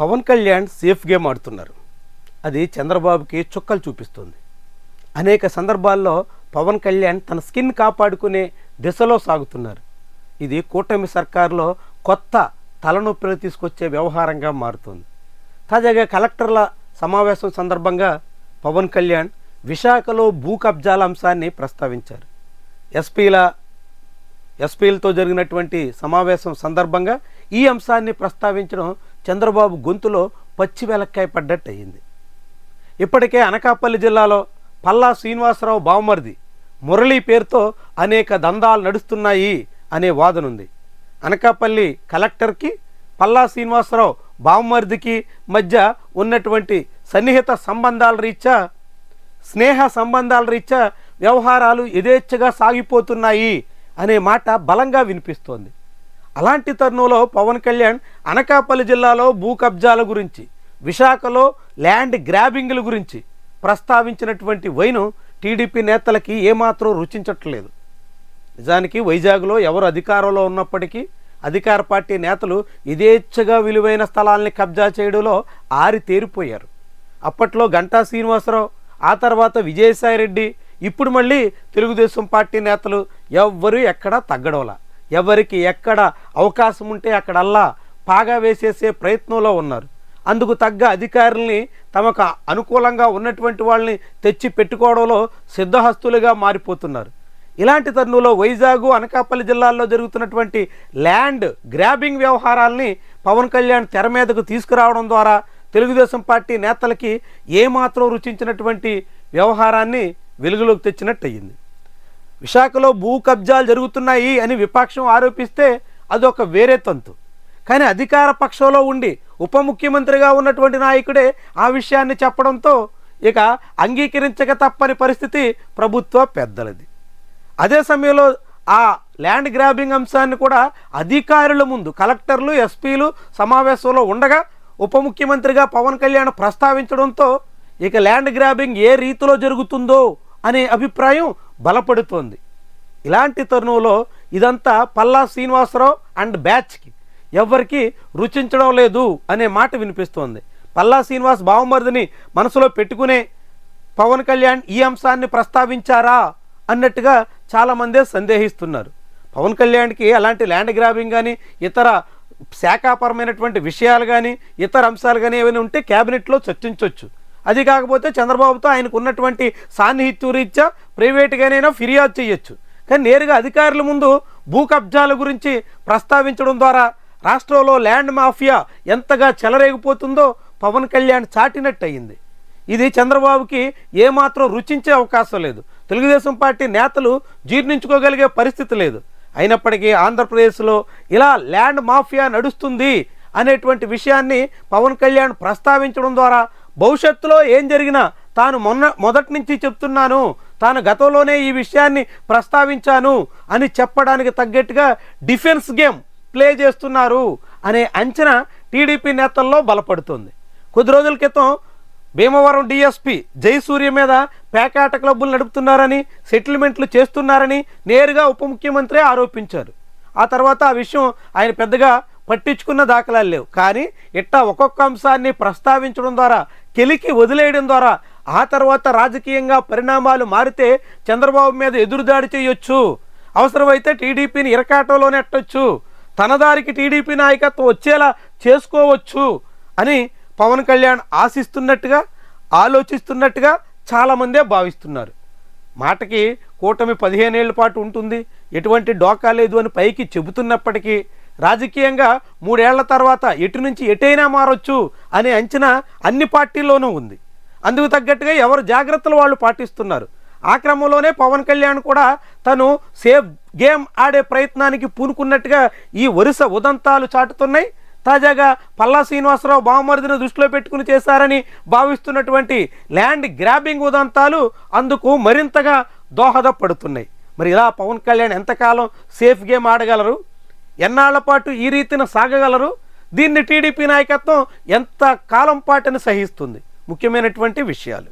Pawan Kalyan safe game ఆడుతున్నారు. అది చంద్రబాబుకి చుక్కలు చూపిస్తుంది. అనేక సందర్భాల్లో పవన్ కళ్యాణ్ తన స్కిన్ కాపాడుకునే దిశలో సాగుతున్నారు. ఇది కూటమి సర్కారులో కొత్త తలనొప్పిలు తీసుకొచ్చే వ్యవహారంగా మారుతుంది. తాజాగా కలెక్టర్ల సమావేశం సందర్భంగా పవన్ కళ్యాణ్ విశాఖలో భూ కబ్జాల అంశాన్ని ప్రస్తావించారు. ఎస్పీల ఎస్పీలతో జరిగినటువంటి సమావేశం సందర్భంగా ఈ అంశాన్ని ప్రస్తావించడం చంద్రబాబు గొంతులో పచ్చి వెలక్కాయ పడ్డట్టు అయింది ఇప్పటికే అనకాపల్లి జిల్లాలో పల్లా శ్రీనివాసరావు బావమరిది మురళీ పేరుతో అనేక దందాలు నడుస్తున్నాయి అనే వాదనుంది. అనకాపల్లి కలెక్టర్కి పల్లా శ్రీనివాసరావు బావమరిదికి మధ్య ఉన్నటువంటి సన్నిహిత సంబంధాల రీత్యా స్నేహ సంబంధాల రీత్యా వ్యవహారాలు యథేచ్ఛగా సాగిపోతున్నాయి అనే మాట బలంగా వినిపిస్తోంది. అలాంటి తరుణంలో పవన్ కళ్యాణ్ అనకాపల్లి జిల్లాలో భూ కబ్జాల గురించి విశాఖలో ల్యాండ్ గ్రాబింగ్ల గురించి ప్రస్తావించినటువంటి వైను టీడీపీ నేతలకి ఏమాత్రం రుచించట్లేదు. నిజానికి వైజాగ్లో ఎవరు అధికారంలో ఉన్నప్పటికీ అధికార పార్టీ నేతలు యథేచ్ఛగా విలువైన స్థలాల్ని కబ్జా చేయడంలో ఆరి తేరిపోయారు. అప్పట్లో గంటా శ్రీనివాసరావు ఆ తర్వాత విజయసాయిరెడ్డి ఇప్పుడు మళ్ళీ తెలుగుదేశం పార్టీ నేతలు ఎవ్వరు ఎక్కడా తగ్గడంలా. ఎవరికి ఎక్కడ అవకాశం ఉంటే అక్కడల్లా పాగా వేసేసే ప్రయత్నంలో ఉన్నారు. అందుకు తగ్గ అధికారుల్ని తమకు అనుకూలంగా ఉన్నటువంటి వాళ్ళని తెచ్చి పెట్టుకోవడంలో సిద్ధహస్తులుగా మారిపోతున్నారు. ఇలాంటి తరుణంలో వైజాగ్ అనకాపల్లి జిల్లాల్లో జరుగుతున్నటువంటి ల్యాండ్ గ్రాబింగ్ వ్యవహారాల్ని పవన్ కళ్యాణ్ తెర మీదకు తీసుకురావడం ద్వారా తెలుగుదేశం పార్టీ నేతలకి ఏమాత్రం రుచించినటువంటి వ్యవహారాన్ని వెలుగులోకి తెచ్చినట్టు అయ్యింది విశాఖలో భూ కబ్జాలు జరుగుతున్నాయి అని విపక్షం ఆరోపిస్తే అదొక వేరే తంతు. కానీ అధికార పక్షంలో ఉండి ఉప ముఖ్యమంత్రిగా ఉన్నటువంటి నాయకుడే ఆ విషయాన్ని చెప్పడంతో ఇక అంగీకరించక తప్పని పరిస్థితి ప్రభుత్వ పెద్దలది. అదే సమయంలో ఆ ల్యాండ్ గ్రాబింగ్ అంశాన్ని కూడా అధికారుల ముందు కలెక్టర్లు ఎస్పీలు సమావేశంలో ఉండగా ఉప ముఖ్యమంత్రిగా పవన్ కళ్యాణ్ ప్రస్తావించడంతో ఇక ల్యాండ్ గ్రాబింగ్ ఏ రీతిలో జరుగుతుందో అనే అభిప్రాయం బలపడుతోంది. ఇలాంటి తరుణంలో ఇదంతా పల్లా శ్రీనివాసరావు అండ్ బ్యాచ్కి. ఎవరికి రుచించడం లేదు అనే మాట వినిపిస్తోంది. పల్లా శ్రీనివాస్ బావమరిదిని మనసులో పెట్టుకునే పవన్ కళ్యాణ్ ఈ అంశాన్ని ప్రస్తావించారా అన్నట్టుగా చాలామందే సందేహిస్తున్నారు. పవన్ కళ్యాణ్కి అలాంటి ల్యాండ్ గ్రాబింగ్ కానీ ఇతర శాఖాపరమైనటువంటి విషయాలు కానీ ఇతర అంశాలు కానీ ఏమైనా ఉంటే క్యాబినెట్లో చర్చించవచ్చు అది కాకపోతే చంద్రబాబుతో ఆయనకు ఉన్నటువంటి సాన్నిహిత్య రీత్యా ప్రైవేట్గానైనా ఫిర్యాదు చేయొచ్చు. కానీ నేరుగా అధికారుల ముందు భూ కబ్జాల గురించి ప్రస్తావించడం ద్వారా రాష్ట్రంలో ల్యాండ్ మాఫియా ఎంతగా చెలరేగిపోతుందో పవన్ కళ్యాణ్ చాటినట్టు అయింది ఇది చంద్రబాబుకి ఏమాత్రం రుచించే అవకాశం లేదు. తెలుగుదేశం పార్టీ నేతలు జీర్ణించుకోగలిగే పరిస్థితి లేదు. అయినప్పటికీ ఆంధ్రప్రదేశ్లో ఇలా ల్యాండ్ మాఫియా నడుస్తుంది అనేటువంటి విషయాన్ని పవన్ కళ్యాణ్ ప్రస్తావించడం ద్వారా భవిష్యత్తులో ఏం జరిగినా తాను మొన్న మొదటి నుంచి చెప్తున్నాను తాను గతంలోనే ఈ విషయాన్ని ప్రస్తావించాను అని చెప్పడానికి తగ్గట్టుగా డిఫెన్స్ గేమ్ ప్లే చేస్తున్నారు అనే అంచనా టీడీపీ నేతల్లో బలపడుతుంది. కొద్ది రోజుల క్రితం భీమవరం డిఎస్పి జయసూర్య మీద పేకాట క్లబ్బులు నడుపుతున్నారని సెటిల్మెంట్లు చేస్తున్నారని నేరుగా ఉప ముఖ్యమంత్రి ఆరోపించారు. ఆ తర్వాత ఆ విషయం ఆయన పెద్దగా పట్టించుకున్న దాఖలాలు లేవు. కానీ ఇట్టా ఒక్కొక్క అంశాన్ని ప్రస్తావించడం ద్వారా కెలికి వదిలేయడం ద్వారా ఆ తర్వాత రాజకీయంగా పరిణామాలు మారితే చంద్రబాబు మీద ఎదురుదాడి చేయొచ్చు. అవసరమైతే టీడీపీని ఇరకాటంలో నెట్టొచ్చు తన దారికి టీడీపీ నాయకత్వం వచ్చేలా చేసుకోవచ్చు అని పవన్ కళ్యాణ్ ఆశిస్తున్నట్టుగా ఆలోచిస్తున్నట్టుగా చాలామందే భావిస్తున్నారు. మాటకి కూటమి పదిహేనేళ్ళ పాటు ఉంటుంది. ఎటువంటి డోకా లేదు అని పైకి చెబుతున్నప్పటికీ రాజకీయంగా మూడేళ్ళ తర్వాత ఎటు నుంచి ఎటైనా మారొచ్చు అనే అంచనా అన్ని పార్టీల్లోనూ ఉంది. అందుకు తగ్గట్టుగా ఎవరు జాగ్రత్తలు వాళ్ళు పాటిస్తున్నారు? ఆ క్రమంలోనే పవన్ కళ్యాణ్ కూడా తను సేఫ్ గేమ్ ఆడే ప్రయత్నానికి పూనుకున్నట్టుగా ఈ వరుస ఉదంతాలు చాటుతున్నాయి. తాజాగా పల్లా శ్రీనివాసరావు బావమరిదిని దృష్టిలో పెట్టుకుని చేశారని భావిస్తున్నటువంటి ల్యాండ్ గ్రాబింగ్ ఉదంతాలు అందుకు మరింతగా దోహదపడుతున్నాయి. మరి ఇలా పవన్ కళ్యాణ్ ఎంతకాలం సేఫ్ గేమ్ ఆడగలరు? ఎన్నాళ్ళ పాటు ఈ రీతిన సాగగలరు? దీన్ని టీడీపీ నాయకత్వం ఎంత కాలం పాటని సహిస్తుంది? ముఖ్యమైనటువంటి విషయాలు.